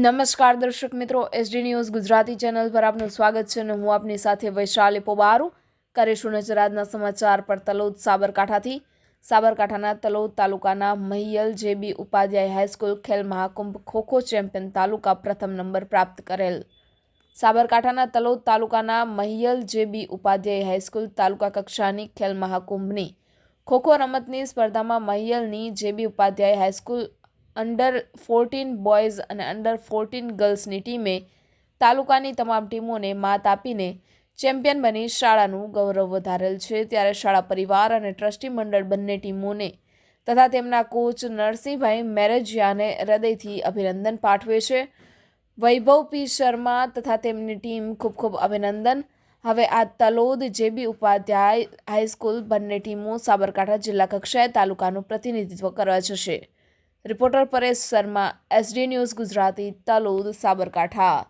નમસ્કાર દર્શક મિત્રો એસડી ન્યૂઝ ગુજરાતી ચેનલ પર આપનું સ્વાગત છે અને હું આપની સાથે વૈશાલી પોબારું. કરીશું નજર આજના સમાચાર પર તલોદ સાબરકાંઠાથી. સાબરકાંઠાના તલોદ તાલુકાના Mahiyal J B Upadhyay high school Khel Mahakumbh kho kho champion તાલુકા પ્રથમ નંબર પ્રાપ્ત કરેલ. સાબરકાંઠાના તલોદ તાલુકાના Mahiyal J B Upadhyay high school તાલુકા કક્ષાની ખેલ મહાકુંભની ખોખો રમતની સ્પર્ધામાં મહિયલની J B Upadhyay high school under fourteen boys અને અંડર ફોર્ટીન ગર્લ્સની ટીમે તાલુકાની તમામ ટીમોને માત આપીને ચેમ્પિયન બની શાળાનું ગૌરવ વધારેલ છે. ત્યારે શાળા પરિવાર અને ટ્રસ્ટી મંડળ બંને ટીમોને તથા તેમના કોચ નરસિંહભાઈ મેરેજિયાને હૃદયથી અભિનંદન પાઠવે છે. વૈભવ પી શર્મા તથા તેમની ટીમ ખૂબ ખૂબ અભિનંદન. હવે આ તલોદ જેબી ઉપાધ્યાય હાઈસ્કૂલ બંને ટીમો સાબરકાંઠા જિલ્લા કક્ષાએ તાલુકાનું પ્રતિનિધિત્વ કરવા જશે. Reporter Paresh Sharma SD news Gujarati Talod Sabarkantha.